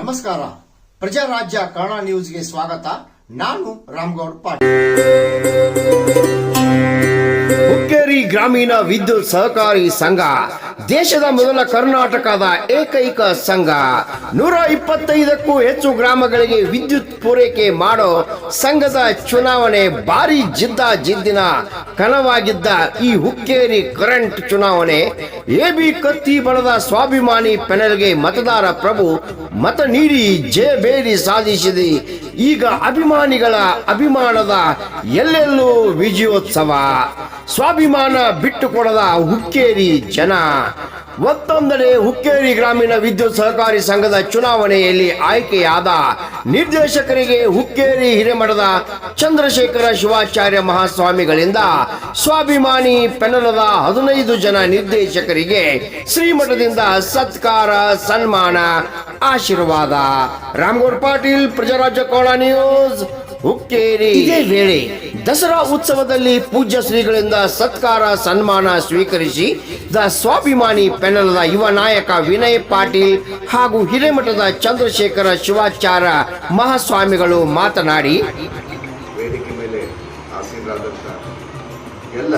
ನಮಸ್ಕಾರ. ಪ್ರಜಾರಾಜ್ಯ ಕನ್ನಡ ನ್ಯೂಸ್ಗೆ ಸ್ವಾಗತ. ನಾನು ರಾಮ್ಗೌಡ್ ಪಾಟೀಲ್. ಹುಕ್ಕೇರಿ ಗ್ರಾಮೀಣ ವಿದ್ಯುತ್ ಸಹಕಾರಿ ಸಂಘ ದೇಶದ ಮೊದಲ ಕರ್ನಾಟಕದ ಏಕೈಕ ಸಂಘ. ನೂರ ಇಪ್ಪತ್ತೈದಕ್ಕೂ ಹೆಚ್ಚು ಗ್ರಾಮಗಳಿಗೆ ವಿದ್ಯುತ್ ಪೂರೈಕೆ ಮಾಡೋ ಸಂಘದ ಚುನಾವಣೆ ಭಾರಿ ಜಿದ್ದ ಜಿದ್ದಿನ ಕನವಾಗಿದ್ದ ಈ ಹುಕ್ಕೇರಿ ಕರೆಂಟ್ ಚುನಾವಣೆ. ಎಬಿ ಕತ್ತಿ ಬಣದ ಸ್ವಾಭಿಮಾನಿ ಪೆನಲ್ಗೆ ಮತದಾರ ಪ್ರಭು ಮತ ನೀಡಿ ಜಯಬೇರಿ ಸಾಧಿಸಿದೆ. ಈಗ ಅಭಿಮಾನಿಗಳ ಅಭಿಮಾನದ ಎಲ್ಲೆಲ್ಲೂ ವಿಜಯೋತ್ಸವ. ಸ್ವಾಭಿಮಾನ ಬಿಟ್ಟುಕೊಡದ ಹುಕ್ಕೇರಿ ಜನ. ಮತ್ತೊಂದೆಡೆ ಹುಕ್ಕೇರಿ ಗ್ರಾಮೀಣ ವಿದ್ಯುತ್ ಸಹಕಾರಿ ಸಂಘದ ಚುನಾವಣೆಯಲ್ಲಿ ಆಯ್ಕೆಯಾದ ನಿರ್ದೇಶಕರಿಗೆ ಹುಕ್ಕೇರಿ ಹಿರೇಮಠದ ಚಂದ್ರಶೇಖರ ಶಿವಾಚಾರ್ಯ ಮಹಾಸ್ವಾಮಿಗಳಿಂದ ಸ್ವಾಭಿಮಾನಿ ಪೆನಲದ ಹದಿನೈದು ಜನ ನಿರ್ದೇಶಕರಿಗೆ ಶ್ರೀಮಠದಿಂದ ಸತ್ಕಾರ, ಸನ್ಮಾನ, ಆಶೀರ್ವಾದ. ರಾಮಗೌಡ್ ಪಾಟೀಲ್, ಪ್ರಜಾರಾಜ್ಯ ನ್ಯೂಸ್, ಹುಕ್ಕೇರಿ. ಇದೇ ವೇಳೆ ದಸರಾ ಉತ್ಸವದಲ್ಲಿ ಪೂಜ್ಯ ಶ್ರೀಗಳಿಂದ ಸತ್ಕಾರ, ಸನ್ಮಾನ ಸ್ವೀಕರಿಸಿ ದ ಸ್ವಾಭಿಮಾನಿ ಪೆನಲ್ದ ಯುವ ನಾಯಕ ವಿನಯ್ ಪಾಟೀಲ್ ಹಾಗೂ ಹಿರೇಮಠದ ಚಂದ್ರಶೇಖರ ಶಿವಾಚಾರ ಮಹಾಸ್ವಾಮಿಗಳು ಮಾತನಾಡಿ, ವೇದಿಕೆ ಮೇಲೆ ಎಲ್ಲ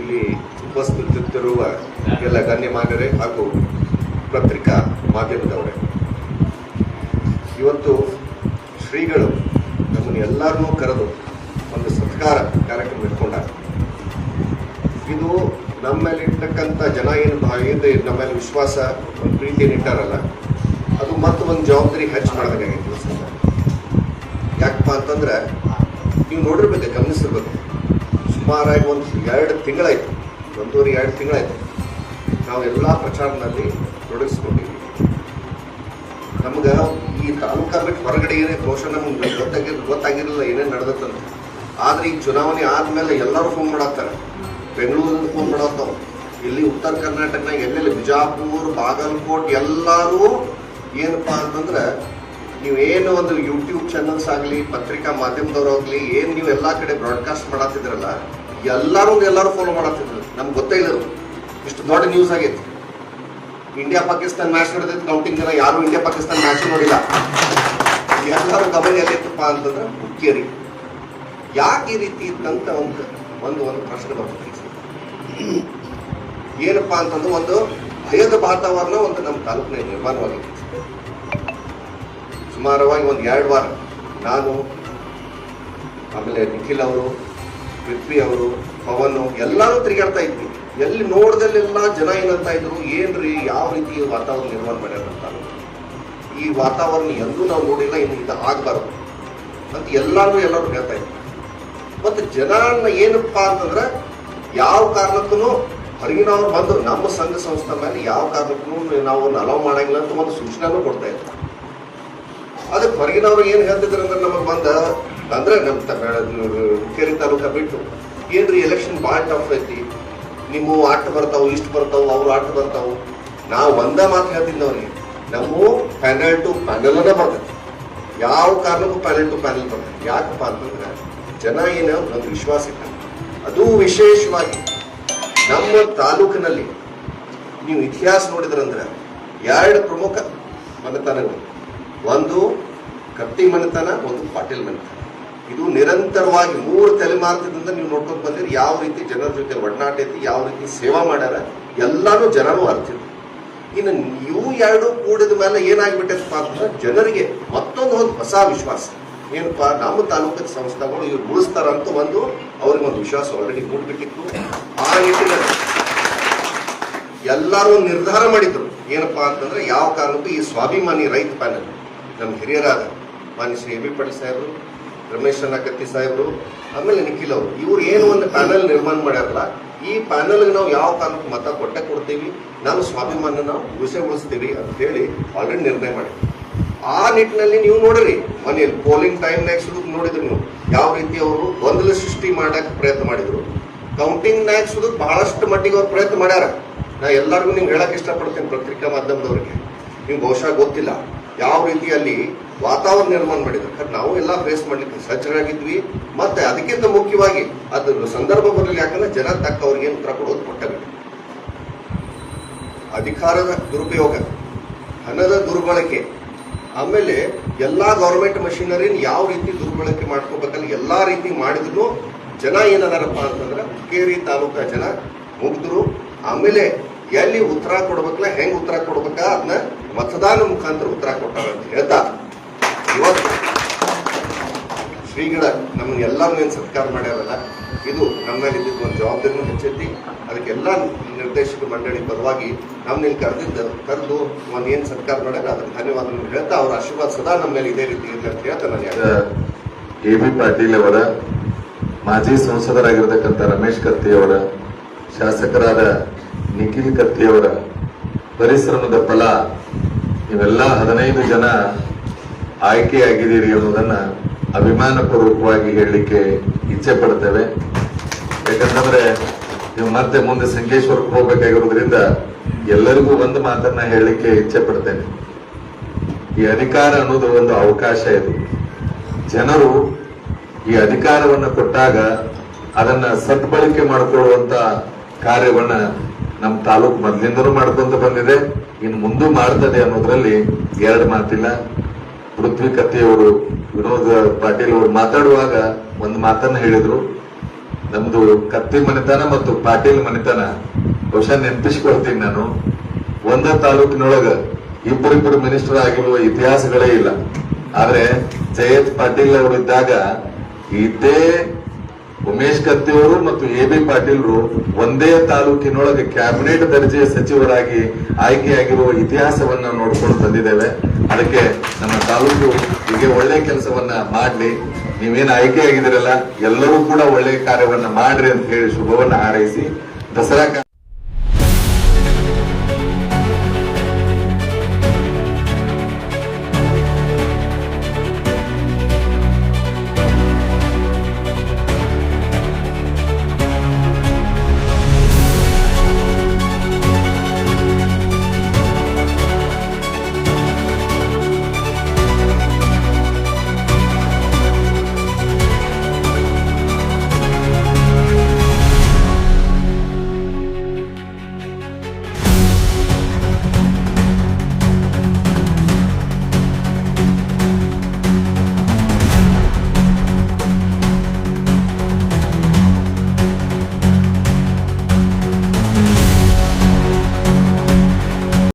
ಇಲ್ಲಿ ಉಪಸ್ಥಿತಿರುವ ಎಲ್ಲ ಗಣ್ಯಮಾನ್ಯರೇ ಹಾಗೂ ಪತ್ರಿಕಾ ಮಾಧ್ಯಮದವರೇ. ಇವತ್ತು ಶ್ರೀಗಳು ನಮ್ಮನ್ನು ಎಲ್ಲರನ್ನೂ ಕರೆದು ಒಂದು ಸತ್ಕಾರ ಕಾರ್ಯಕ್ರಮ ಇಟ್ಕೊಂಡ ಇದು ಇರ್ತಕ್ಕಂಥ ಜನ ಏನು ಭಾವಿಯಿಂದ ನಮ್ಮಲ್ಲಿ ನಮ್ಮ ಮೇಲೆ ವಿಶ್ವಾಸ, ಒಂದು ಪ್ರೀತಿಯನ್ನು ಇಟ್ಟಾರಲ್ಲ, ಅದು ಮತ್ತೆ ಒಂದು ಜವಾಬ್ದಾರಿ ಹೆಚ್ಚು ಸಲ. ಯಾಕಪ್ಪ ಅಂತಂದ್ರೆ, ನೀವು ನೋಡಿರ್ಬೇಕು, ಗಮನಿಸಿರ್ಬೇಕು. ಸುಮಾರಾಗಿ ಒಂದು ಎರಡು ತಿಂಗಳಾಯಿತು. ಒಂದೂವರೆ ಎರಡು ತಿಂಗಳಾಯಿತು. ನಾವು ಎಲ್ಲ ಪ್ರಚಾರದಲ್ಲಿ ತೊಡಗಿಸ್ಕೊಂಡಿದ್ದೀವಿ. ನಮ್ಗೆ ಈ ತಾಲೂಕಾ ಬಿಟ್ಟು ಹೊರಗಡೆ ಏನೇ ಘೋಷಣೆ ನಮ್ಗೆ ಗೊತ್ತಾಗಿರ್ ಗೊತ್ತಾಗಿರಲಿಲ್ಲ ಏನೇ ನಡೆದತ್ತಂತ. ಆದ್ರೆ ಈ ಚುನಾವಣೆ ಆದಮೇಲೆ ಎಲ್ಲರೂ ಫೋನ್ ಮಾಡತ್ತಾರೆ ಬೆಂಗಳೂರಿಂದ ಫೋನ್ ಮಾಡೋದು ಇಲ್ಲಿ ಉತ್ತರ ಕರ್ನಾಟಕನಾಗ ಎಲ್ಲೆಲ್ಲಿ ಬಿಜಾಪುರ್, ಬಾಗಲಕೋಟ್ ಎಲ್ಲರೂ ಏನಪ್ಪಾ ಅಂತಂದ್ರೆ ನೀವೇನು ಒಂದು ಯೂಟ್ಯೂಬ್ ಚಾನಲ್ಸ್ ಆಗಲಿ, ಪತ್ರಿಕಾ ಮಾಧ್ಯಮದವ್ರು ಆಗಲಿ, ಏನು ನೀವು ಎಲ್ಲ ಕಡೆ ಬ್ರಾಡ್ಕಾಸ್ಟ್ ಮಾಡತ್ತಿದ್ರಲ್ಲ ಎಲ್ಲರೂ ಎಲ್ಲರೂ ಫಾಲೋ ಮಾಡತ್ತಿದ್ರು ನಮ್ಗೆ ಗೊತ್ತೇ ಇಲ್ಲ. ಇಷ್ಟು ದೊಡ್ಡ ನ್ಯೂಸ್ ಆಗೈತಿ. ಇಂಡಿಯಾ ಪಾಕಿಸ್ತಾನ ಮ್ಯಾಚ್ ನಡೆದೈತಿ ಕೌಂಟಿಂಗ್ ಜನ ಯಾರು ಇಂಡಿಯಾ ಪಾಕಿಸ್ತಾನ ಮ್ಯಾಚ್ ನೋಡಿಲ್ಲ. ಎಲ್ಲರೂ ಗಮನ ಎಲ್ಲಿತ್ತಪ್ಪ ಅಂತಂದ್ರೆ ಮುಖ್ಯರಿ ಯಾಕೆ ಈ ರೀತಿ ಇತ್ತಂತ ಒಂದು ಒಂದು ಒಂದು ಪ್ರಶ್ನೆ ಬರ್ತದೆ ಏನಪ್ಪ ಅಂತಂದ್ರೆ ಒಂದು ಭಯದ ವಾತಾವರಣ ಒಂದು ನಮ್ಮ ತಾಲೂಕಿನ ನಿರ್ಮಾಣವಾಗಿದೆ. ಸುಮಾರವಾಗಿ ಒಂದು ಎರಡು ವಾರ ನಾನು, ಆಮೇಲೆ ನಿಖಿಲ್ ಅವರು, ಪೃಥ್ವಿ ಅವರು, ಪವನ್ ಎಲ್ಲರೂ ತಿರುಗಾಡ್ತಾ ಇದ್ವಿ. ಎಲ್ಲಿ ನೋಡ್ದಲ್ಲೆಲ್ಲ ಜನ ಏನಂತ ಇದ್ರು, ಏನ್ರಿ, ಯಾವ ರೀತಿ ವಾತಾವರಣ ನಿರ್ಮಾಣ ಮಾಡ್ಯಾರಂತ ಈ ವಾತಾವರಣ ಎಂದೂ ನಾವು ನೋಡಿಲ್ಲ, ಇನ್ನು ಇದು ಆಗಬಾರ್ದು. ಅಂತ ಎಲ್ಲರೂ ಎಲ್ಲರೂ ಹೇಳ್ತಾ ಇದ್ರು ಮತ್ತು ಜನನ ಏನಪ್ಪ ಅಂತಂದ್ರೆ, ಯಾವ ಕಾರಣಕ್ಕೂ ಹೊರಗಿನವ್ರು ಬಂದು ನಮ್ಮ ಸಂಘ ಸಂಸ್ಥೆ ಮೇಲೆ ಯಾವ ಕಾರಣಕ್ಕೂ ನಾವು ಅಲೋ ಮಾಡಂಗಿಲ್ಲ ಅಂತ ಒಂದು ಸೂಚನೆನೂ ಕೊಡ್ತಾ ಇದ್ರು. ಅದಕ್ಕೆ ಹೊರಗಿನವ್ರು ಏನು ಹೇಳ್ತಿದ್ರು ಅಂದ್ರೆ ನಮಗೆ ಬಂದ ಅಂದ್ರೆ ನಮ್ಮ ಕೇರಿ ತಾಲೂಕ ಬಿಟ್ಟು, ಏನ್ರಿ ಎಲೆಕ್ಷನ್ ಭಾಳ ಟಫ್ ಐತಿ. ನಿಮ್ಮ ಆಟ ಬರ್ತಾವು, ಇಷ್ಟು ಬರ್ತಾವು, ಅವ್ರು ಆಟ ಬರ್ತಾವು. ನಾವು ಒಂದ ಮಾತು ಹೇಳ್ತಿದ್ದೆ ಅವ್ರಿಗೆ ನಮ್ಮ ಪ್ಯಾನಲ್ ಟು ಪ್ಯಾನಲ್ನೇ ಬರ್ತೈತಿ. ಯಾವ ಕಾರಣಕ್ಕೂ ಪ್ಯಾನಲ್ ಟು ಪ್ಯಾನಲ್ ಬರ್ತೈತಿ. ಯಾಕಪ್ಪ ಅಂತಂದ್ರೆ ಜನ ಏನು ಒಂದು ವಿಶ್ವಾಸ ಇಟ್ಟ ಅದು ವಿಶೇಷವಾಗಿ ನಮ್ಮ ತಾಲೂಕಿನಲ್ಲಿ ನೀವು ಇತಿಹಾಸ ನೋಡಿದ್ರಂದ್ರೆ ಎರಡು ಪ್ರಮುಖ ಮನೆತನಗಳು ಒಂದು ಕಟ್ಟಿ ಮನೆತನ, ಒಂದು ಪಾಟೀಲ್ ಮನೆತನ. ಇದು ನಿರಂತರವಾಗಿ ಮೂರು ತಲೆಮಾರದಿಂದ ನೀವು ನೋಡ್ಕೊಂಡು ಬಂದಿರಿ, ಯಾವ ರೀತಿ ಜನರ ಜೊತೆ ಒಡನಾಟ ಐತಿ, ಯಾವ ರೀತಿ ಸೇವಾ ಮಾಡ್ಯಾರ, ಎಲ್ಲಾನು ಜನರು ಅರ್ತಿದ್ರು ಇನ್ನು ಇವು ಎರಡು ಕೂಡಿದ ಮೇಲೆ ಏನಾಗ್ಬಿಟ್ಟೈತಪ್ಪ ಅಂತಂದ್ರೆ ಜನರಿಗೆ ಮತ್ತೊಂದು ಒಂದು ಹೊಸ ವಿಶ್ವಾಸ. ಏನಪ್ಪಾ, ನಮ್ಮ ತಾಲೂಕಿನ ಸಂಸ್ಥೆಗಳು ಇವ್ರು ಉಳಿಸ್ತಾರಂತ ಒಂದು ಅವ್ರಿಗೆ ಒಂದು ವಿಶ್ವಾಸ ಆಲ್ರೆಡಿ ಮೂಡ್ಬಿಟ್ಟಿತ್ತು. ಆ ನಿಟ್ಟಿನಲ್ಲಿ ಎಲ್ಲರೂ ನಿರ್ಧಾರ ಮಾಡಿದ್ರು. ಏನಪ್ಪಾ ಅಂತಂದ್ರೆ ಯಾವ ಕಾರಣಕ್ಕೂ ಈ ಸ್ವಾಭಿಮಾನಿ ರೈತ ಪ್ಯಾನಲ್ ನಮ್ಮ ಹಿರಿಯರಾದ ಮಾನ್ಯ ಶ್ರೀ ಎ ಬಿ ಪಾಟೀಲ್ ಸಾಹೇಬರು, ರಮೇಶ್ ಕತ್ತಿ ಸಾಹೇಬರು, ಆಮೇಲೆ ನಿಖಿಲ್ ಅವರು, ಇವ್ರು ಏನು ಒಂದು ಪ್ಯಾನಲ್ ನಿರ್ಮಾಣ ಮಾಡ್ಯಾರಲ್ಲ, ಈ ಪ್ಯಾನಲ್ಗೆ ನಾವು ಯಾವ ಕಾರಣಕ್ಕೂ ಮತ ಕೊಟ್ಟೆ ಕೊಡ್ತೀವಿ, ನಾನು ಸ್ವಾಭಿಮಾನ ನಾವು ಉಳಿಸಗೊಳಿಸ್ತೀವಿ ಅಂತ ಹೇಳಿ ಆಲ್ರೆಡಿ ನಿರ್ಣಯ ಮಾಡಿ ಆ ನಿಟ್ಟಿನಲ್ಲಿ ನೀವು ನೋಡ್ರಿ, ಮನೆಯಲ್ಲಿ ಪೋಲಿಂಗ್ ಟೈಮ್ನಾಗ ಸುಡು ನೋಡಿದ್ರು ನೀವು, ಯಾವ ರೀತಿ ಅವರು ಗೊಂದಲ ಸೃಷ್ಟಿ ಮಾಡಕ್ಕೆ ಪ್ರಯತ್ನ ಮಾಡಿದ್ರು. ಕೌಂಟಿಂಗ್ ನಾಯಕಿಸೋದು ಬಹಳಷ್ಟು ಮಟ್ಟಿಗೆ ಅವ್ರು ಪ್ರಯತ್ನ ಮಾಡ್ಯಾರ. ನಾ ಎಲ್ಲರಿಗೂ ನಿಮ್ಗೆ ಹೇಳಕ್ಕೆ ಇಷ್ಟಪಡ್ತೀನಿ ಪತ್ರಿಕಾ ಮಾಧ್ಯಮದವ್ರಿಗೆ. ನಿಮ್ಗೆ ಬಹುಶಃ ಗೊತ್ತಿಲ್ಲ. ಯಾವ ರೀತಿ ಅಲ್ಲಿ ವಾತಾವರಣ ನಿರ್ಮಾಣ ಮಾಡಿದ್ರು. ನಾವು ಎಲ್ಲ ಫೇಸ್ ಮಾಡ್ಲಿಕ್ಕೆ ಸಜ್ಜರಾಗಿದ್ವಿ ಮತ್ತೆ ಅದಕ್ಕಿಂತ ಮುಖ್ಯವಾಗಿ ಅದ್ರ ಸಂದರ್ಭ ಬರಲಿ, ಯಾಕಂದ್ರೆ ಜನ ತಕ್ಕ ಅವ್ರಿಗೆ ಉತ್ತರ ಕೊಡೋದು ಕೊಟ್ಟಬೇಕು ಅಧಿಕಾರದ ದುರುಪಯೋಗ, ಹಣದ ದುರ್ಬಳಕೆ, ಆಮೇಲೆ ಎಲ್ಲಾ ಗೌರ್ಮೆಂಟ್ ಮಷಿನರಿನ ಯಾವ ರೀತಿ ದುರ್ಬಳಕೆ ಮಾಡ್ಕೋಬೇಕಲ್ಲ ಎಲ್ಲಾ ರೀತಿ ಮಾಡಿದ್ರು. ಜನ ಏನದಾರಪ್ಪ ಅಂತಂದ್ರೆ ಹುಕ್ಕೇರಿ ತಾಲೂಕಾ ಜನ ಮುಗಿದ್ರು. ಆಮೇಲೆ ಎಲ್ಲಿ ಉತ್ತರ ಕೊಡ್ಬೇಕಲ್ಲ, ಹೆಂಗ್ ಉತ್ತರ ಕೊಡ್ಬೇಕಾ? ಅದನ್ನ ಮತದಾನ ಮುಖಾಂತರ ಉತ್ತರ ಕೊಟ್ಟಾರ ಅಂತ ಹೇಳ್ತಾ, ಇವತ್ತು ಶ್ರೀಗಳ ನಮ್ಮನ್ನ ಏನು ಸತ್ಕಾರ ಮಾಡ್ಯಾರಲ್ಲ, ಇದು ನಮ್ಮ ಮೇಲೆ ಇದ್ದಿದ್ದು ಒಂದು ಜವಾಬ್ದಾರಿನೂ ಹೆಚ್ಚೈತಿ. ಅದಕ್ಕೆಲ್ಲ ನಿರ್ದೇಶಕ ಮಂಡಳಿ ಪರವಾಗಿ ನಮ್ಮನ್ನ ಕರೆದಿದ್ದ, ಕರೆದು ಒಂದು ಏನು ಸತ್ಕಾರ ಮಾಡ್ಯಾರ, ಅದಕ್ಕೆ ಧನ್ಯವಾದಗಳನ್ನು ಹೇಳ್ತಾ, ಅವ್ರ ಆಶೀರ್ವಾದ ಸದಾ ನಮ್ಮ ಮೇಲೆ ಇದೇ ರೀತಿ ಇರಲಿ ಅಂತ ಹೇಳ್ತಾ ನಾನು ಎ ಬಿ ಪಾಟೀಲ್ ಅವರ ಮಾಜಿ ಸಂಸದರಾಗಿರ್ತಕ್ಕಂಥ ರಮೇಶ್ ಕತ್ತಿಯವರ ಶಾಸಕರಾದ ನಿಖಿಲ್ ಕತ್ತಿ ಅವರ ಪರಿಶ್ರಮದ ಫಲ ನೀವೆಲ್ಲ ಹದಿನೈದು ಜನ ಆಯ್ಕೆಯಾಗಿದ್ದೀರಿ ಅನ್ನೋದನ್ನ ಅಭಿಮಾನ ಪೂರ್ವಕವಾಗಿ ಹೇಳಲಿಕ್ಕೆ ಇಚ್ಛೆ ಪಡ್ತೇವೆ. ಯಾಕಂತಂದ್ರೆ ನೀವು ಮತ್ತೆ ಮುಂದೆ ಸಂಕೇಶ್ವರಕ್ಕೆ ಹೋಗ್ಬೇಕಾಗಿರೋದ್ರಿಂದ ಎಲ್ಲರಿಗೂ ಒಂದು ಮಾತನ್ನ ಹೇಳಲಿಕ್ಕೆ ಇಚ್ಛೆ ಪಡ್ತೇನೆ. ಈ ಅಧಿಕಾರ ಅನ್ನೋದು ಒಂದು ಅವಕಾಶ ಇದು. ಜನರು ಈ ಅಧಿಕಾರವನ್ನು ಕೊಟ್ಟಾಗ ಅದನ್ನ ಸದ್ಬಳಕೆ ಮಾಡಿಕೊಳ್ಳುವಂತ ಕಾರ್ಯವನ್ನ ನಮ್ಮ ತಾಲೂಕು ಮೊದಲಿಂದನೂ ಮಾಡ್ಕೊಂತ ಬಂದಿದೆ. ಇನ್ನು ಮುಂದೂ ಮಾಡ್ತದೆ ಅನ್ನೋದ್ರಲ್ಲಿ ಎರಡು ಮಾತಿಲ್ಲ. ಪೃಥ್ವಿ ಕತ್ತಿಯವರು ವಿನೋದ್ ಪಾಟೀಲ್ ಅವರು ಮಾತಾಡುವಾಗ ಒಂದು ಮಾತನ್ನ ಹೇಳಿದ್ರು. ನಮ್ದು ಕತ್ತಿ ಮನೆತನ ಮತ್ತು ಪಾಟೀಲ್ ಮನೆತನ ಬಹುಶಃ ನೆನಪಿಸ್ಕೊಳ್ತೀನಿ ನಾನು. ಒಂದ ತಾಲೂಕಿನೊಳಗ ಇಬ್ಬರಿಬ್ಬರು ಮಿನಿಸ್ಟರ್ ಆಗಿರುವ ಇತಿಹಾಸಗಳೇ ಇಲ್ಲ. ಆದ್ರೆ ಜಯಂತ್ ಪಾಟೀಲ್ ಅವರು ಇದ್ದಾಗ ಇದೇ ಉಮೇಶ್ ಕತ್ತಿಯವರು ಮತ್ತು ಎ ಬಿ ಪಾಟೀಲ್ರು ಒಂದೇ ತಾಲೂಕಿನೊಳಗೆ ಕ್ಯಾಬಿನೆಟ್ ದರ್ಜೆಯ ಸಚಿವರಾಗಿ ಆಯ್ಕೆಯಾಗಿರುವ ಇತಿಹಾಸವನ್ನ ನೋಡಿಕೊಂಡು ಬಂದಿದ್ದೇವೆ ಅದಕ್ಕೆ ನಮ್ಮ ತಾಲೂಕು ಹೀಗೆ ಒಳ್ಳೆ ಕೆಲಸವನ್ನ ಮಾಡ್ಲಿ. ನೀವೇನು ಆಯ್ಕೆಯಾಗಿದ್ದೀರಲ್ಲ ಎಲ್ಲರೂ ಕೂಡ ಒಳ್ಳೆ ಕಾರ್ಯವನ್ನ ಮಾಡ್ರಿ ಅಂತ ಹೇಳಿ ಶುಭವನ್ನ ಹಾರೈಸಿ. ದಸರಾ